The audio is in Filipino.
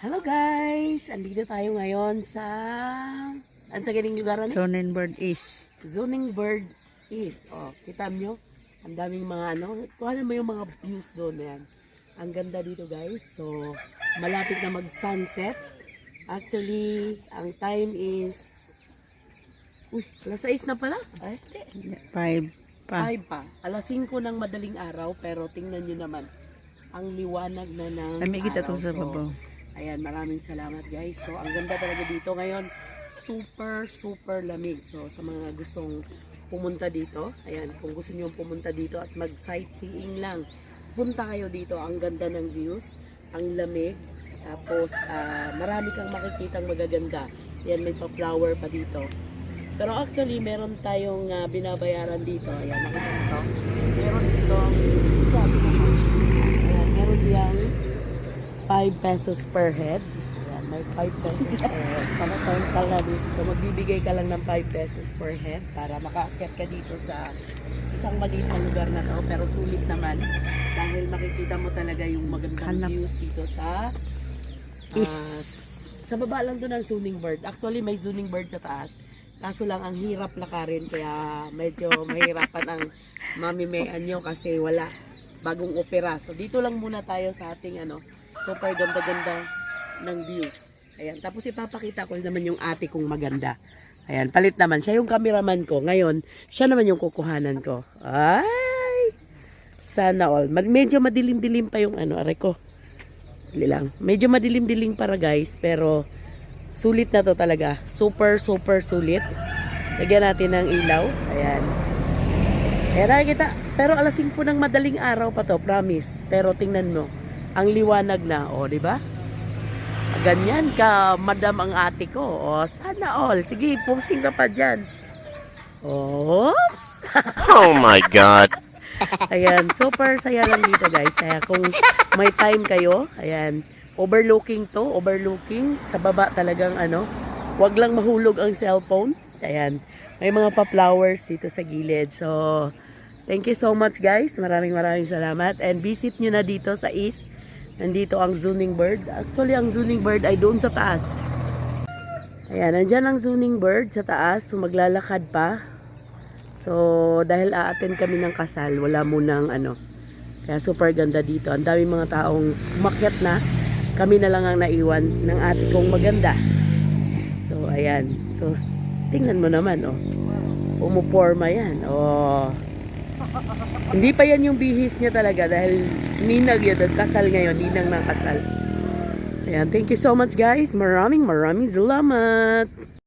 Hello guys! Andito tayo ngayon sa... Ano sa galing lugar? Ano? Sonnenberg is. Zoning Bird East. Oh, kita nyo? Ang daming mga ano. Kuhanan mo yung mga views doon yan. Ang ganda dito guys. So, malapit na mag-sunset. Actually, ang time is... Uy, alas 6 na pala. Ay, hindi. Five pa. 5 pa. Alas 5 ng madaling araw. Pero tingnan nyo naman. Ang liwanag na ng kita araw. to sa So, babaw. Ayan, maraming salamat guys. So, ang ganda talaga dito ngayon. Super, super lamig. So, sa mga gustong pumunta dito, ayan, kung gusto niyo pumunta dito at mag-sightseeing lang, punta kayo dito. Ang ganda ng views, ang lamig, tapos ah, marami kang makikitang magaganda. Ayan, may pa-flower pa dito. Pero actually, meron tayong ah, binabayaran dito. Ayan, nakita mo to? Meron dito, ayan, meron diyang 5 pesos per head. Ayan, may 5 pesos per head. Pamatontal na dito. So, magbibigay ka lang ng 5 pesos per head para makaakyat ka dito sa isang maliit na lugar na to. Pero sulit naman dahil makikita mo talaga yung magandang Hanap. views dito sa ah, sa baba lang doon ang Zuning Bird. Actually, may Zuning Bird sa taas. Kaso lang, ang hirap lakarin. Kaya medyo mahirapan ang mamimayan nyo kasi wala bagong opera. So, dito lang muna tayo sa ating ano, super ganda-ganda ng views. Ayan. Tapos ipapakita ko naman yung ate kong maganda. Ayan, palit naman. Siya yung cameraman ko. Ngayon, siya naman yung kukuhanan ko. Ay! Sana all. Mad- medyo madilim-dilim pa yung ano, are ko. Hindi. Medyo madilim-dilim para guys, pero sulit na to talaga. Super, super sulit. Lagyan natin ng ilaw. Ayan. Ayan, nakikita. Pero alas 5 ng madaling araw pa to, promise. Pero tingnan mo, ang liwanag na, o, di ba? Ganyan ka, madam ang ate ko. O, sana all. Sige, pusing ka pa dyan. Oops! Oh my god. Ayan, super saya lang dito guys. Kaya kung may time kayo, ayan, overlooking to, overlooking. Sa baba talagang ano, wag lang mahulog ang cellphone. Ayan, may mga pa-flowers dito sa gilid. So, thank you so much guys. Maraming maraming salamat. And visit nyo na dito sa East. Nandito ang Zuning Bird. Actually, ang Zuning Bird ay doon sa taas. Ayan, nandyan ang Zuning Bird sa taas. So, maglalakad pa. So, dahil aaten kami ng kasal, wala munang ano. Kaya super ganda dito. Ang daming mga taong umakyat na. Kami na lang ang naiwan ng ate kong maganda. So, ayan. So, tingnan mo naman, oh. Umuporma yan. Oh. Hindi pa yan yung bihis niya talaga dahil ninag yun. at Kasal ngayon, ninang ng kasal. Ayan, thank you so much guys. Maraming maraming salamat.